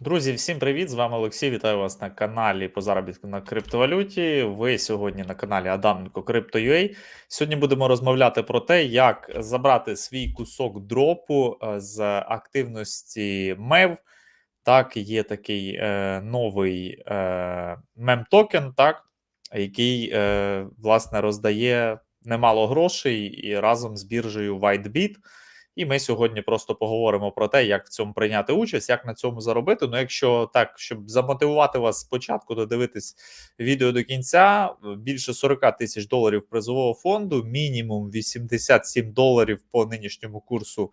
Друзі, всім привіт! З вами Олексій. Вітаю вас на каналі по заробітку на криптовалюті. Ви сьогодні на каналі Адаменко Crypto.ua. Сьогодні будемо розмовляти про те, як забрати свій кусок дропу е, з активності MEV. Так, є такий е, новий е, мем-токен, так, який е, власне роздає немало грошей і разом з біржею WhiteBit. І ми сьогодні просто поговоримо про те, як в цьому прийняти участь, як на цьому заробити. Ну, якщо так, щоб замотивувати вас спочатку додивитись відео до кінця, більше 40 тисяч доларів призового фонду, мінімум 87 доларів по нинішньому курсу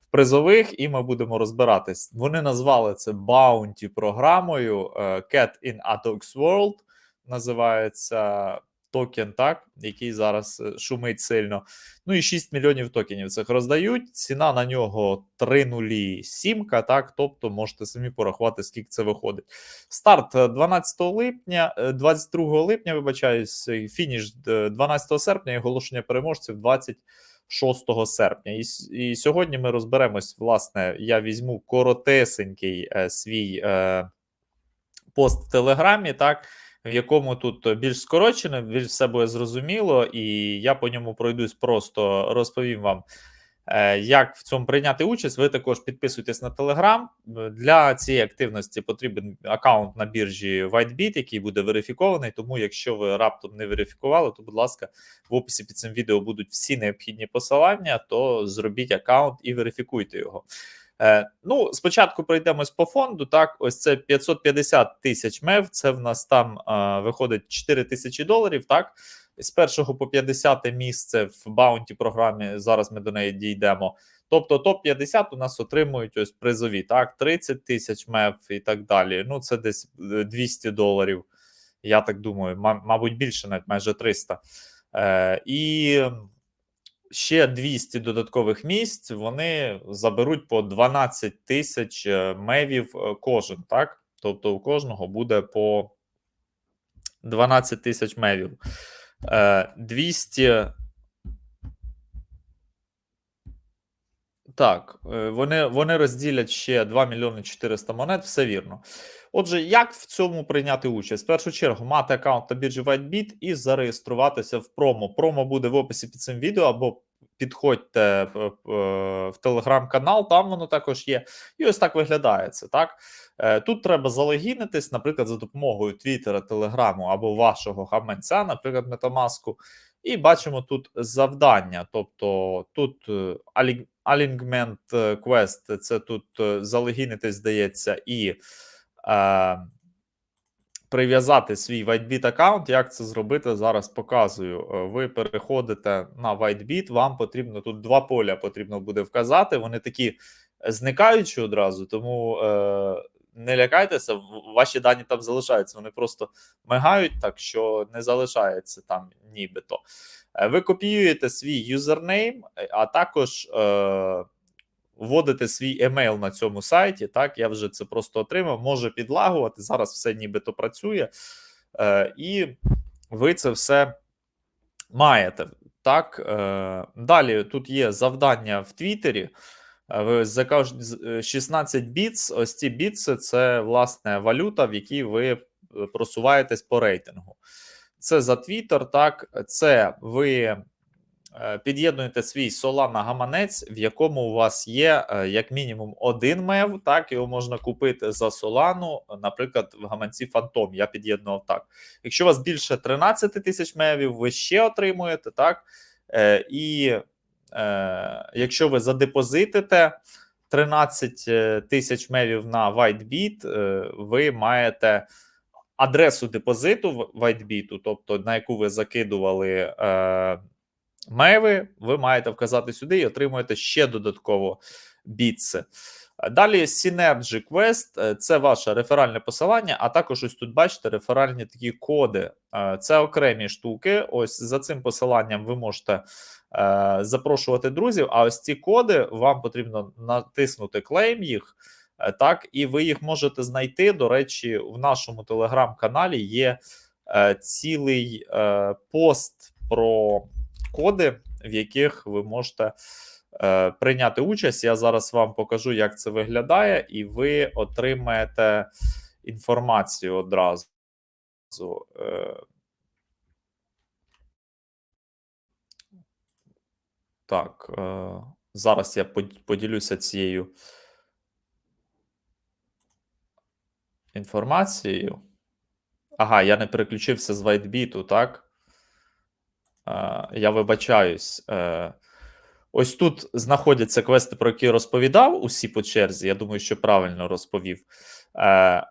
в призових, і ми будемо розбиратись. Вони назвали це Bounty програмою е, Cat in Atox World. Називається токен, так, який зараз е, шумить сильно. Ну і 6 мільйонів токенів цих роздають. Ціна на нього 3,07, так, тобто можете самі порахувати, скільки це виходить. Старт 12 е, липня, 22 е, липня, вибачаюсь, фініш 12 серпня і оголошення переможців 26 серпня. І і сьогодні ми розберемось, власне, я візьму коротесенький е, свій е, пост в Телеграмі, так в якому тут більш скорочено, більш все буде зрозуміло, і я по ньому пройдусь, просто розповім вам. Е, як в цьому прийняти участь, ви також підписуйтесь на Telegram. Для цієї активності потрібен аккаунт на біржі WhiteBit, який буде верифікований. Тому, якщо ви раптом не верифікували, то будь ласка, в описі під цим відео будуть всі необхідні посилання. То зробіть аккаунт і верифікуйте його. Е, Ну, спочатку пройдемось по фонду. Так, ось це 550 тисяч мев. Це в нас там е, виходить 4 тисячі доларів. Так, з першого по 50 місце в баунті програмі. Зараз ми до неї дійдемо. Тобто, топ 50 у нас отримують ось призові, так, 30 тисяч мев і так далі. Ну, це десь 200 е, доларів. Я так думаю, мабуть, більше навіть майже 300. Е, І ще 200 додаткових місць вони заберуть по 12 тисяч е, мевів е, кожен, так? Тобто у кожного буде по 12 тисяч мевів. 200. Так, вони вони розділять ще 2 мільйони 400 монет, все вірно. Отже, як в цьому прийняти участь? В першу чергу мати аккаунт на біржі WhiteBit і зареєструватися в промо. Промо буде в описі під цим відео або підходьте е, в телеграм-канал, там воно також є. І ось так виглядає це. так? Е, тут треба залогінитись, наприклад, за допомогою Твіттера, Телеграму або вашого гаманця, наприклад, Metamask. І бачимо тут завдання. Тобто тут Alignment Quest, це тут залогінитись, здається, і е, прив'язати свій WhiteBit аккаунт. Як це зробити? Зараз показую. Е, ви переходите на WhiteBit, вам потрібно тут два поля потрібно буде вказати. Вони такі зникаючі одразу, тому е, не лякайтеся, ваші дані там залишаються. Вони просто мигають, так що не залишається там нібито. Е, ви копіюєте свій юзернейм, а також. Е, вводите свій емейл на цьому сайті. Так, я вже це просто отримав, може підлагувати. Зараз все нібито працює, е, і ви це все маєте. Так, е, далі тут є завдання в Твіттері. Е, закажете 16 біц. Ось ці біци це власне валюта, в якій ви е, просуваєтесь по рейтингу. Це за Твіттер, так, це ви Е, під'єднуєте свій Solana гаманець, в якому у вас є е, як мінімум один мев, так його можна купити за Solana, наприклад, в гаманці Phantom. Я під'єднував так. Якщо у вас більше 13 тисяч мевів, ви ще отримуєте так. Е, і е, якщо ви задепозитите 13 тисяч мевів на WhiteBit, е, ви маєте. Адресу депозиту WhiteBit, тобто на яку ви закидували е, меви, ви маєте вказати сюди і отримуєте ще додатково бітси. Далі Synergy Quest е, це ваше реферальне посилання, а також ось тут бачите реферальні такі коди. Е, це окремі штуки. Ось за цим посиланням ви можете е, запрошувати друзів. А ось ці коди вам потрібно натиснути клейм їх. Так, і ви їх можете знайти. До речі, в нашому телеграм-каналі є цілий пост про коди, в яких ви можете прийняти участь. Я зараз вам покажу, як це виглядає, і ви отримаєте інформацію одразу. Е, Так, е, зараз я поділюся цією інформацією. Ага, я не переключився з WhiteBit, так? Е, я вибачаюсь. Ось тут знаходяться квести, про які розповідав, усі по черзі. Я думаю, що правильно розповів. Е,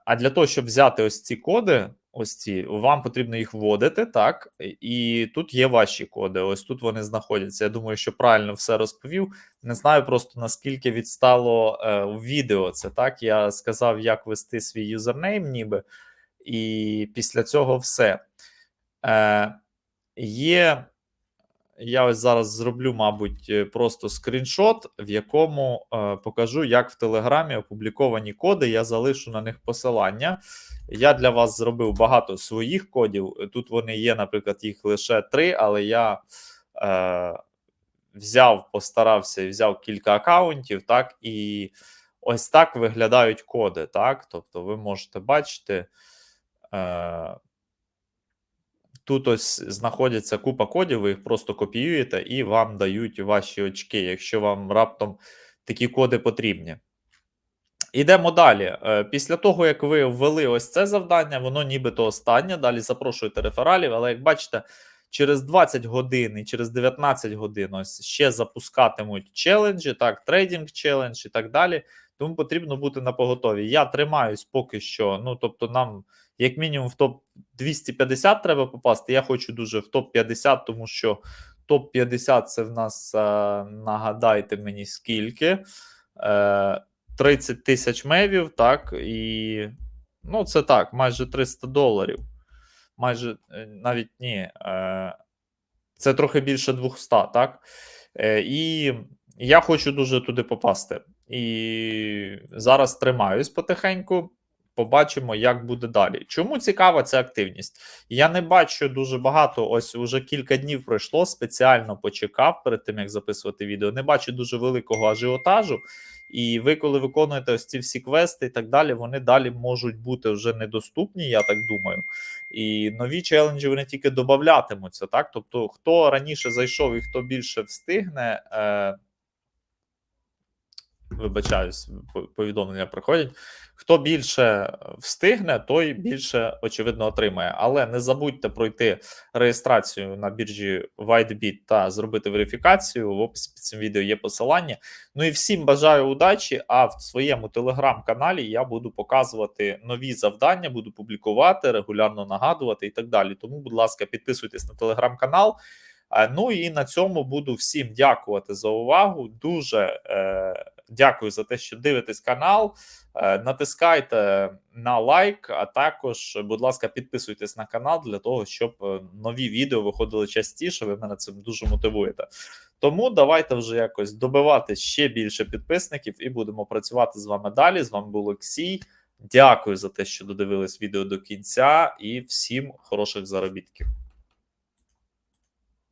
а для того, щоб взяти ось ці коди, ось ці, вам потрібно їх вводити, так? І тут є ваші коди. Ось тут вони знаходяться. Я думаю, що правильно все розповів. Не знаю просто наскільки відстало е, відео це так. Я сказав, як вести свій юзернейм, ніби, і після цього все. Е, Є. Я ось зараз зроблю, мабуть, е, просто скріншот, в якому е, покажу, як в Телеграмі опубліковані коди. Я залишу на них посилання. Я для вас зробив багато своїх кодів. Тут вони є, наприклад, їх лише три, але я е, взяв, постарався і взяв кілька аккаунтів, так, і ось так виглядають коди. так, Тобто, ви можете бачити. Е, Тут ось знаходяться купа кодів, ви їх просто копіюєте і вам дають ваші очки, якщо вам раптом такі коди потрібні. Ідемо далі. Е, Після того, як ви ввели ось це завдання, воно нібито останнє. Далі запрошуєте рефералів, але як бачите, через 20 годин і через 19 годин ось ще запускатимуть челенджі, так, трейдинг челендж і так далі. Тому потрібно бути на поготові. Я тримаюсь поки що. Ну, тобто, нам, як мінімум, в топ 250 треба попасти. Я хочу дуже в топ 50, тому що топ 50 це в нас, е, нагадайте мені, скільки. Е, 30 тисяч мевів, так, і ну, це так, майже 300 доларів. Майже е, навіть ні. Е, це трохи більше 200, так? Е, і я хочу дуже туди попасти. І зараз тримаюсь потихеньку. Побачимо, як буде далі. Чому цікава ця активність? Я не бачу дуже багато. Ось уже кілька днів пройшло. Спеціально почекав перед тим, як записувати відео. Не бачу дуже великого ажіотажу. І ви, коли виконуєте ось ці всі квести і так далі, вони далі можуть бути вже недоступні, я так думаю. І нові челенджі вони тільки додатимуться. Так, тобто, хто раніше зайшов і хто більше встигне. Е- Вибачаюсь, повідомлення приходять. Хто більше встигне, той більше очевидно отримає. Але не забудьте пройти реєстрацію на біржі WhiteBit та зробити верифікацію. В описі під цим відео є посилання. Ну і всім бажаю удачі. А в своєму телеграм-каналі я буду показувати нові завдання, буду публікувати, регулярно нагадувати і так далі. Тому, будь ласка, підписуйтесь на телеграм-канал. Е, Ну і на цьому буду всім дякувати за увагу. Дуже е, дякую за те, що дивитесь канал. Е, натискайте на лайк, а також, будь ласка, підписуйтесь на канал для того, щоб е, нові відео виходили частіше. Ви мене цим дуже мотивуєте. Тому давайте вже якось добивати ще більше підписників і будемо працювати з вами далі. З вами був Олексій. Дякую за те, що додивились відео до кінця, і всім хороших заробітків.